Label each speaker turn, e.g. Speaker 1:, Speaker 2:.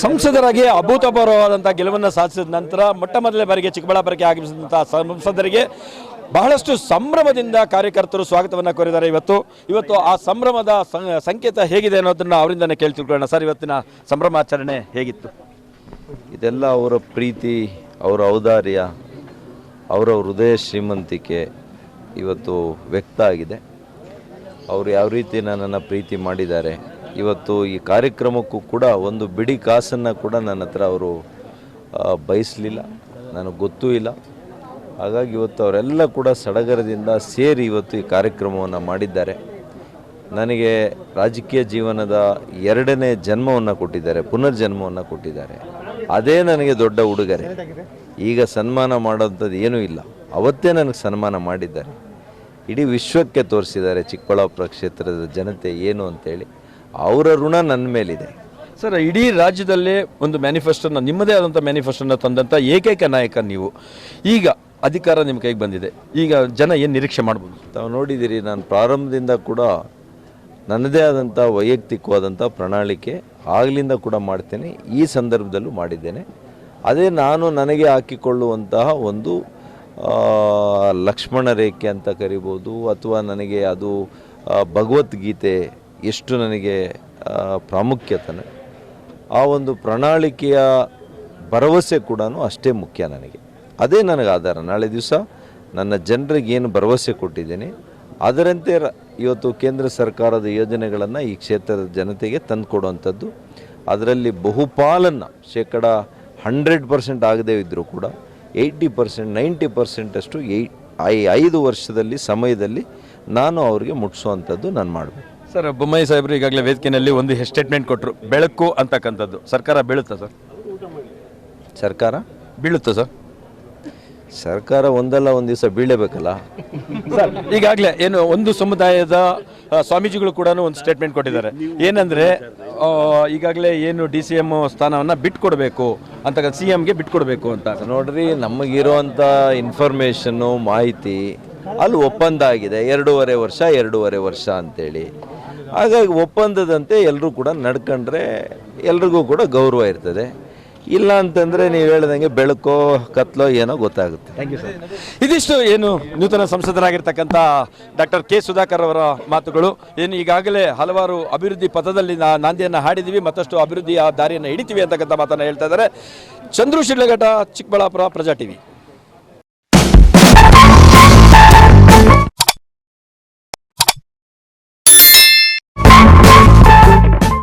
Speaker 1: ಸಂಸದರಾಗಿ ಅಭೂತಪೂರ್ವವಾದಂಥ ಗೆಲುವನ್ನು ಸಾಧಿಸಿದ ನಂತರ ಮೊಟ್ಟ ಮೊದಲನೇ ಬಾರಿಗೆ ಚಿಕ್ಕಬಳ್ಳಾಪುರಕ್ಕೆ ಆಗಮಿಸಿದಂಥ ಸಂಸದರಿಗೆ ಬಹಳಷ್ಟು ಸಂಭ್ರಮದಿಂದ ಕಾರ್ಯಕರ್ತರು ಸ್ವಾಗತವನ್ನು ಕೋರಿದ್ದಾರೆ. ಇವತ್ತು ಇವತ್ತು ಆ ಸಂಭ್ರಮದ ಸಂಕೇತ ಹೇಗಿದೆ ಅನ್ನೋದನ್ನು ಅವರಿಂದನೇ ಕೇಳಿ ತಿಳ್ಕೊಳ್ಳೋಣ ಸರ್, ಇವತ್ತಿನ ಸಂಭ್ರಮಾಚರಣೆ ಹೇಗಿತ್ತು?
Speaker 2: ಇದೆಲ್ಲ ಅವರ ಪ್ರೀತಿ, ಅವರ ಔದಾರ್ಯ, ಅವರ ಹೃದಯ ಶ್ರೀಮಂತಿಕೆ ಇವತ್ತು ವ್ಯಕ್ತ ಆಗಿದೆ. ಅವರು ಯಾವ ರೀತಿ ನನ್ನನ್ನು ಪ್ರೀತಿ ಮಾಡಿದ್ದಾರೆ ಇವತ್ತು ಈ ಕಾರ್ಯಕ್ರಮಕ್ಕೂ ಕೂಡ ಒಂದು ಬಿಡಿ ಕಾಸನ್ನು ಕೂಡ ನನ್ನ ಹತ್ರ ಅವರು ಬಯಸಲಿಲ್ಲ. ನನಗೆ ಗೊತ್ತೂ ಇಲ್ಲ. ಹಾಗಾಗಿ ಇವತ್ತು ಅವರೆಲ್ಲ ಕೂಡ ಸಡಗರದಿಂದ ಸೇರಿ ಇವತ್ತು ಈ ಕಾರ್ಯಕ್ರಮವನ್ನು ಮಾಡಿದ್ದಾರೆ. ನನಗೆ ರಾಜಕೀಯ ಜೀವನದ ಎರಡನೇ ಜನ್ಮವನ್ನು ಕೊಟ್ಟಿದ್ದಾರೆ, ಪುನರ್ಜನ್ಮವನ್ನು ಕೊಟ್ಟಿದ್ದಾರೆ. ಅದೇ ನನಗೆ ದೊಡ್ಡ ಉಡುಗೊರೆ. ಈಗ ಸನ್ಮಾನ ಮಾಡೋಂಥದ್ದು ಏನೂ ಇಲ್ಲ. ಅವತ್ತೇ ನನಗೆ ಸನ್ಮಾನ ಮಾಡಿದ್ದಾರೆ. ಇಡೀ ವಿಶ್ವಕ್ಕೆ ತೋರಿಸಿದ್ದಾರೆ ಚಿಕ್ಕಬಳ್ಳಾಪುರ ಕ್ಷೇತ್ರದ ಜನತೆ ಏನು ಅಂತೇಳಿ. ಅವರ ಋಣ ನನ್ನ ಮೇಲಿದೆ.
Speaker 1: ಸರ್ ಇಡೀ ರಾಜ್ಯದಲ್ಲೇ ಒಂದು ಮ್ಯಾನಿಫೆಸ್ಟೋನ ನಿಮ್ಮದೇ ಆದಂಥ ಮ್ಯಾನಿಫೆಸ್ಟೋನ ತಂದಂಥ ಏಕೈಕ ನಾಯಕ ನೀವು. ಈಗ ಅಧಿಕಾರ ನಿಮ್ಮ ಕೈಗೆ ಬಂದಿದೆ. ಈಗ ಜನ ಏನು ನಿರೀಕ್ಷೆ ಮಾಡ್ಬೋದು?
Speaker 2: ತಾವು ನೋಡಿದ್ದೀರಿ ನಾನು ಪ್ರಾರಂಭದಿಂದ ಕೂಡ ನನ್ನದೇ ಆದಂಥ ವೈಯಕ್ತಿಕವಾದಂಥ ಪ್ರಣಾಳಿಕೆ ಆಗಲಿಂದ ಕೂಡ ಮಾಡ್ತೇನೆ. ಈ ಸಂದರ್ಭದಲ್ಲೂ ಮಾಡಿದ್ದೇನೆ. ಅದೇ ನಾನು ನನಗೆ ಹಾಕಿಕೊಳ್ಳುವಂತಹ ಒಂದು ಲಕ್ಷ್ಮಣ ರೇಖೆ ಅಂತ ಕರಿಬೋದು ಅಥವಾ ನನಗೆ ಅದು ಭಗವದ್ಗೀತೆ ಎಷ್ಟು ನನಗೆ ಪ್ರಾಮುಖ್ಯತೆ ಆ ಒಂದು ಪ್ರಣಾಳಿಕೆಯ ಭರವಸೆ ಕೂಡ ಅಷ್ಟೇ ಮುಖ್ಯ ನನಗೆ. ಅದೇ ನನಗೆ ಆಧಾರ. ನಾಳೆ ದಿವಸ ನನ್ನ ಜನರಿಗೆ ಏನು ಭರವಸೆ ಕೊಟ್ಟಿದ್ದೀನಿ, ಅದರಂತೆ ಇವತ್ತು ಕೇಂದ್ರ ಸರ್ಕಾರದ ಯೋಜನೆಗಳನ್ನು ಈ ಕ್ಷೇತ್ರದ ಜನತೆಗೆ ತಂದುಕೊಡುವಂಥದ್ದು ಅದರಲ್ಲಿ ಬಹುಪಾಲನ್ನು ಶೇಕಡ ಹಂಡ್ರೆಡ್ ಪರ್ಸೆಂಟ್ ಆಗದೇ ಇದ್ದರೂ ಕೂಡ ಏಯ್ಟಿ ಪರ್ಸೆಂಟ್, ನೈಂಟಿ ಪರ್ಸೆಂಟಷ್ಟು ಐ, ಐದು ವರ್ಷದಲ್ಲಿ, ಸಮಯದಲ್ಲಿ ನಾನು ಅವರಿಗೆ ಮುಟ್ಟಿಸುವಂಥದ್ದು ನಾನು ಮಾಡಬೇಕು.
Speaker 1: ಸರ್ ಬೊಮ್ಮಾಯಿ ಸಾಹೇಬರು ಈಗಾಗಲೇ ವೇದಿಕೆಯಲ್ಲಿ ಒಂದು ಸ್ಟೇಟ್ಮೆಂಟ್ ಕೊಟ್ಟರು ಬೆಳಕು ಅಂತಕ್ಕಂಥದ್ದು. ಸರ್ಕಾರ ಬೀಳುತ್ತಾ ಸರ್?
Speaker 2: ಸರ್ಕಾರ
Speaker 1: ಬೀಳುತ್ತಾ ಸರ್?
Speaker 2: ಸರ್ಕಾರ ಒಂದಲ್ಲ ಒಂದು ದಿವಸ ಬೀಳಬೇಕಲ್ಲ
Speaker 1: ಸರ್ ಈಗಾಗಲೇ ಏನು ಒಂದು ಸಮುದಾಯದ ಆ, ಸ್ವಾಮೀಜಿಗಳು ಕೂಡ ಒಂದು ಸ್ಟೇಟ್ಮೆಂಟ್ ಕೊಟ್ಟಿದ್ದಾರೆ. ಏನಂದ್ರೆ ಈಗಾಗಲೇ ಏನು ಡಿ ಸಿ ಎಂ ಸ್ಥಾನವನ್ನು ಬಿಟ್ಕೊಡ್ಬೇಕು ಅಂತ ಸಿ ಎಮ್ಗೆ ಬಿಟ್ಕೊಡ್ಬೇಕು ಅಂತ.
Speaker 2: ನೋಡ್ರಿ ನಮಗಿರುವಂಥ ಇನ್ಫಾರ್ಮೇಷನ್ನು ಮಾಹಿತಿ ಅಲ್ಲಿ ಒಪ್ಪಂದ ಆಗಿದೆ. ಎರಡೂವರೆ ವರ್ಷ ಎರಡೂವರೆ ವರ್ಷ ಅಂತೇಳಿ. ಹಾಗಾಗಿ ಒಪ್ಪಂದದಂತೆ ಎಲ್ಲರೂ ಕೂಡ ನಡ್ಕೊಂಡ್ರೆ ಎಲ್ರಿಗೂ ಕೂಡ ಗೌರವ ಇರ್ತದೆ. ಇಲ್ಲ ಅಂತಂದರೆ ನೀವು ಹೇಳ್ದಂಗೆ ಬೆಳಕೋ ಕತ್ಲೋ ಏನೋ ಗೊತ್ತಾಗುತ್ತೆ.
Speaker 1: ಥ್ಯಾಂಕ್ ಯು ಸರ್ ಇದಿಷ್ಟು ಏನು ನೂತನ ಸಂಸದರಾಗಿರ್ತಕ್ಕಂಥ ಡಾಕ್ಟರ್ ಕೆ ಸುಧಾಕರ್ ಅವರ ಮಾತುಗಳು. ಏನು ಈಗಾಗಲೇ ಹಲವಾರು ಅಭಿವೃದ್ಧಿ ಪಥದಲ್ಲಿ ನಾ ನಾಂದಿಯನ್ನು ಹಾಡಿದ್ದೀವಿ ಮತ್ತಷ್ಟು ಅಭಿವೃದ್ಧಿಯ ದಾರಿಯನ್ನು ಹಿಡಿತೀವಿ ಅಂತಕ್ಕಂಥ ಮಾತನ್ನು ಹೇಳ್ತಾ ಇದ್ದಾರೆ. ಚಂದ್ರು ಶಿಡ್ಲಘಟ್ಟ, ಚಿಕ್ಕಬಳ್ಳಾಪುರ ಪ್ರಜಾ ಟಿವಿ.